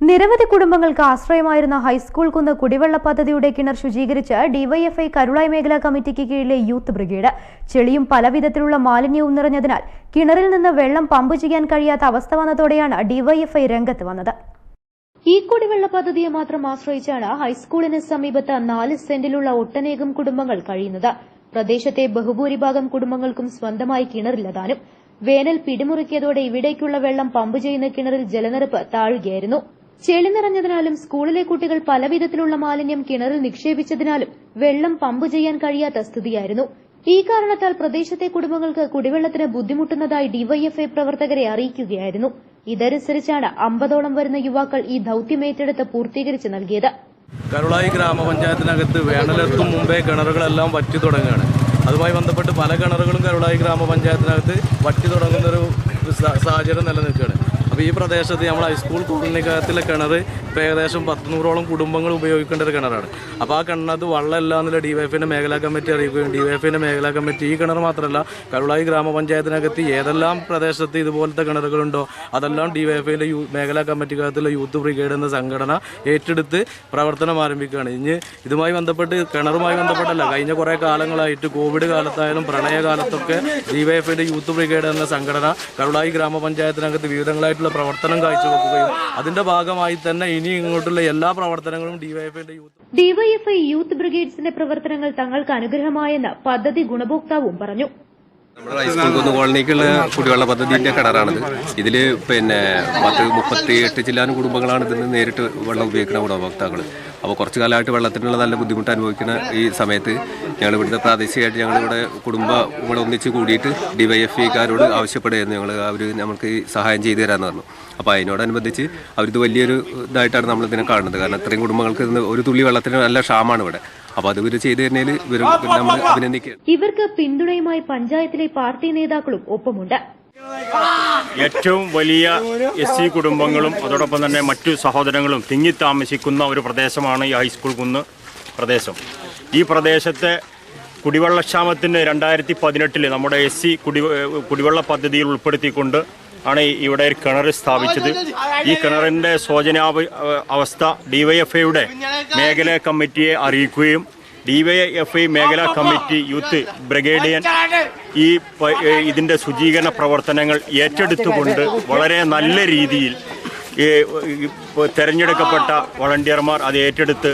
നിരവധി കുടുംബങ്ങൾക്ക് ആശ്രയമായിരുന്ന ഹൈസ്കൂൾ കുന്ന് കുടിവെള്ള പദ്ധതിയുടെ കിണർ ശുചീകരിച്ച് ഡിവൈഎഫ്ഐ കരുളായി മേഖലാ കമ്മിറ്റിക്ക് കീഴിലെ യൂത്ത് ബ്രിഗേഡ്. ചെളിയും പലവിധത്തിലുള്ള മാലിന്യവും നിറഞ്ഞതിനാൽ കിണറിൽ നിന്ന് വെള്ളം പമ്പ് ചെയ്യാൻ കഴിയാത്ത അവസ്ഥ വന്നതോടെയാണ് ഡിവൈഎഫ്ഐ രംഗത്ത് വന്നത്. ഈ കുടിവെള്ള പദ്ധതിയെ മാത്രം ആശ്രയിച്ചാണ് ഹൈസ്കൂളിന് സമീപത്ത് നാല് സെന്റിലുള്ള ഒട്ടനേകം കുടുംബങ്ങൾ കഴിയുന്നത്. പ്രദേശത്തെ ബഹുഭൂരിഭാഗം കുടുംബങ്ങൾക്കും സ്വന്തമായി കിണറില്ലതാനും വേനൽ പിടിമുറുക്കിയതോടെ ഇവിടേക്കുള്ള വെള്ളം പമ്പ് ചെയ്യുന്ന കിണറിൽ ജലനിരപ്പ് താഴുകയായിരുന്നു. ചെളി നിറഞ്ഞതിനാലും സ്കൂളിലെ കുട്ടികൾ പലവിധത്തിലുള്ള മാലിന്യം കിണറിൽ നിക്ഷേപിച്ചതിനാലും വെള്ളം പമ്പ് ചെയ്യാൻ കഴിയാത്ത സ്ഥിതിയായിരുന്നു. ഈ കാരണത്താൽ പ്രദേശത്തെ കുടുംബങ്ങൾക്ക് കുടിവെള്ളത്തിന് ബുദ്ധിമുട്ടുന്നതായി ഡിവൈഎഫ്ഐ പ്രവർത്തകരെ അറിയിക്കുകയായിരുന്നു. ഇതനുസരിച്ചാണ് അമ്പതോളം വരുന്ന യുവാക്കൾ ഈ ദൌത്യം ഏറ്റെടുത്ത് പൂർത്തീകരിച്ച് നൽകിയത്. കരുളായി ഗ്രാമപഞ്ചായത്തിനകത്ത് വേനലെത്തും മുമ്പേ കിണറുകളെല്ലാം വറ്റി തുടങ്ങുകയാണ്. അതുമായി ബന്ധപ്പെട്ട് പല കിണറുകളും കരുളായി ഗ്രാമപഞ്ചായത്തിനകത്ത് വറ്റി തുടങ്ങുന്ന ഒരു സാഹചര്യം നിലനിൽക്കുകയാണ്. അപ്പോൾ ഈ പ്രദേശത്ത് നമ്മൾ ഹൈസ്കൂൾ കോളനിക്കകത്തിലെ കിണർ ഇപ്പോൾ ഏകദേശം പത്തുനൂറോളം കുടുംബങ്ങൾ ഉപയോഗിക്കേണ്ട ഒരു കിണറാണ്. അപ്പോൾ ആ കിണറിനകത്ത് വെള്ളമില്ല എന്നുള്ള ഡി വൈ എഫിന്റെ മേഖലാ കമ്മിറ്റി അറിയിക്കുകയും ഡി വൈ എഫിന്റെ മേഖലാ കമ്മിറ്റി ഈ കിണർ മാത്രമല്ല കരുളായി ഗ്രാമപഞ്ചായത്തിനകത്ത് ഏതെല്ലാം പ്രദേശത്ത് ഇതുപോലത്തെ കിണറുകളുണ്ടോ അതെല്ലാം ഡി വൈ എഫിന്റെ യൂ മേഖലാ കമ്മിറ്റിക്കകത്തുള്ള യൂത്ത് ബ്രിഗേഡ് എന്ന സംഘടന ഏറ്റെടുത്ത് പ്രവർത്തനം ആരംഭിക്കുകയാണ്. ഇനി ഇതുമായി ബന്ധപ്പെട്ട് കിണറുമായി ബന്ധപ്പെട്ടല്ല കഴിഞ്ഞ കുറേ കാലങ്ങളായിട്ട് കോവിഡ് കാലത്തായാലും പ്രളയകാലത്തൊക്കെ ഡി വൈ എഫിന്റെ യൂത്ത് ബ്രിഗേഡ് എന്ന സംഘടന കരുളായി ഗ്രാമപഞ്ചായത്തിനകത്ത് വിവിധങ്ങളായിട്ടുള്ള പ്രവർത്തനം കാഴ്ചവെക്കുകയും അതിന്റെ ഭാഗമായി തന്നെ ഇനി ഇങ്ങോട്ടുള്ള എല്ലാ പ്രവർത്തനങ്ങളും ഡിവൈഎഫ്ഐയുടെ യൂത്ത് ഡിവൈഎഫ്ഐ യൂത്ത് ബ്രിഗേഡ്സിന്റെ പ്രവർത്തനങ്ങൾ തങ്ങൾക്ക് അനുഗ്രഹമായെന്ന് പദ്ധതി ഗുണഭോക്താവും പറഞ്ഞു. നമ്മുടെ ഹൈസ്കൂൾ കുന്ന് കോളനിക്കുള്ള കുടിവെള്ള പദ്ധതിന്റെ കിണറാണിത് ഇതിൽ പിന്നെ പത്ത് മുപ്പത്തി എട്ട് ചില്ലാനും കുടുംബങ്ങളാണ് ഇതിന് നേരിട്ട് വെള്ളം ഉപയോഗിക്കുന്ന ഗുണഭോക്താക്കൾ അപ്പോൾ കുറച്ച് കാലമായിട്ട് വെള്ളത്തിനുള്ള നല്ല ബുദ്ധിമുട്ട് അനുഭവിക്കുന്ന ഈ സമയത്ത് ഞങ്ങൾ ഇവിടുത്തെ പ്രാദേശികമായിട്ട് ഞങ്ങളിവിടെ കുടുംബങ്ങൾ ഒന്നിച്ച് കൂടിയിട്ട് ഡിവൈഎഫ്ഇക്കാരോട് ആവശ്യപ്പെടുകയായിരുന്നു ഞങ്ങൾ അവർ നമുക്ക് സഹായം ചെയ്തു തരാമെന്ന് പറഞ്ഞു. അപ്പോൾ അതിനോടനുബന്ധിച്ച് അവരിത് വലിയൊരു ഇതായിട്ടാണ് നമ്മളിതിനെ കാണുന്നത്. കാരണം ഇത്രയും കുടുംബങ്ങൾക്ക് ഒരു തുള്ളി വെള്ളത്തിന് നല്ല ക്ഷാമാണ് ഇവിടെ. അപ്പോൾ അത് ഇവർ ചെയ്തു തരുന്നതിൽ ഇവർ നമ്മൾ അഭിനന്ദിക്കുകയാണ്. ഇവർക്ക് പിന്തുണയുമായി പഞ്ചായത്തിലെ പാർട്ടി നേതാക്കളും ഒപ്പമുണ്ട്. ഏറ്റവും വലിയ എസ് സി കുടുംബങ്ങളും അതോടൊപ്പം തന്നെ മറ്റു സഹോദരങ്ങളും തിങ്ങി താമസിക്കുന്ന ഒരു പ്രദേശമാണ് ഈ ഹൈസ്കൂൾ കുന്ന് പ്രദേശം. ഈ പ്രദേശത്തെ കുടിവെള്ളക്ഷാമത്തിന് രണ്ടായിരത്തി പതിനെട്ടിൽ നമ്മുടെ എസ് സി കുടി കുടിവെള്ള പദ്ധതിയിൽ ഉൾപ്പെടുത്തിക്കൊണ്ട് ആണ് ഇവിടെ ഒരു കിണർ സ്ഥാപിച്ചത്. ഈ കിണറിന്റെ ശോചനാവ അവസ്ഥ ഡിവൈഎഫ്ഐയുടെ മേഖലാ കമ്മിറ്റിയെ അറിയിക്കുകയും ഡിവൈഎഫ്ഐ മേഖലാ കമ്മിറ്റി യൂത്ത് ബ്രിഗേഡിയൻ ഈ ഇതിന്റെ ശുചീകരണ പ്രവർത്തനങ്ങൾ ഏറ്റെടുത്തുകൊണ്ട് വളരെ നല്ല രീതിയിൽ തെരഞ്ഞെടുക്കപ്പെട്ട വളണ്ടിയർമാർ അത് ഏറ്റെടുത്ത്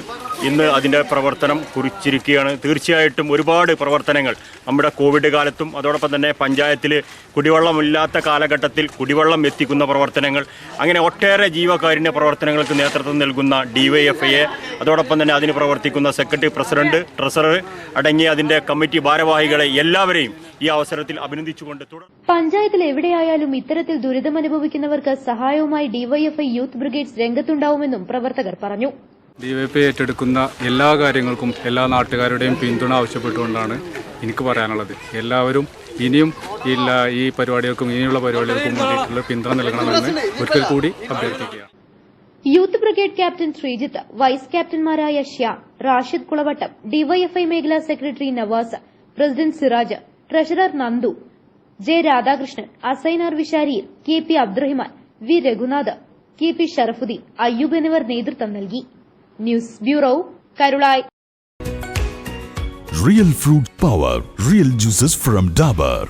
ഇന്ന് അതിന്റെ പ്രവർത്തനം കുറിച്ചിരിക്കുകയാണ്. തീർച്ചയായിട്ടും ഒരുപാട് പ്രവർത്തനങ്ങൾ നമ്മുടെ കോവിഡ് കാലത്തും അതോടൊപ്പം തന്നെ പഞ്ചായത്തിൽ കുടിവെള്ളമില്ലാത്ത കാലഘട്ടത്തിൽ കുടിവെള്ളം എത്തിക്കുന്ന പ്രവർത്തനങ്ങൾ അങ്ങനെ ഒട്ടേറെ ജീവകാരുണ്യ പ്രവർത്തനങ്ങൾക്ക് നേതൃത്വം നൽകുന്ന ഡിവൈഎഫ്ഐയെ അതോടൊപ്പം തന്നെ അതിന് പ്രവർത്തിക്കുന്ന സെക്രട്ടറി പ്രസിഡന്റ് ട്രഷറർ അടങ്ങിയ അതിന്റെ കമ്മിറ്റി ഭാരവാഹികളെ എല്ലാവരെയും ഈ അവസരത്തിൽ അഭിനന്ദിച്ചുകൊണ്ട് പഞ്ചായത്തിൽ എവിടെയായാലും ഇത്തരത്തിൽ ദുരിതമനുഭവിക്കുന്നവർക്ക് സഹായവുമായി ഡിവൈഎഫ്ഐ യൂത്ത് ബ്രിഗേഡ്സ് രംഗത്തുണ്ടാവുമെന്നും പ്രവർത്തകർ പറഞ്ഞു. ഡിവൈപി ഏറ്റെടുക്കുന്ന എല്ലാ കാര്യങ്ങൾക്കും എല്ലാ നാട്ടുകാരുടെയും പിന്തുണ ആവശ്യപ്പെട്ടുകൊണ്ടാണ് എനിക്ക് പറയാനുള്ളത്. എല്ലാവരും ഇനിയും ഇല്ല ഈ പരിപാടികൾക്കും ഇനിയുള്ള പരിപാടികൾക്കും വേണ്ടിയിട്ടുള്ള പിന്തുണ നൽകണമെന്ന് ഒരിക്കൽ കൂടി അഭ്യർത്ഥിക്കുകയാണ്. Youth brigade captain Sreejith vice ക്യാപ്റ്റൻമാരായ Shyam Rashid Kulavattam DYFI മേഖലാ secretary Navas president Siraj treasurer Nandu J Radhakrishnan Asainar വിശാരിയിൽ K P Abdurahiman V Raghunath K P Sharafuddeen Ayyub എന്നിവർ നേതൃത്വം നൽകി. News bureau Karulai Real fruit power, real juices from Dabur.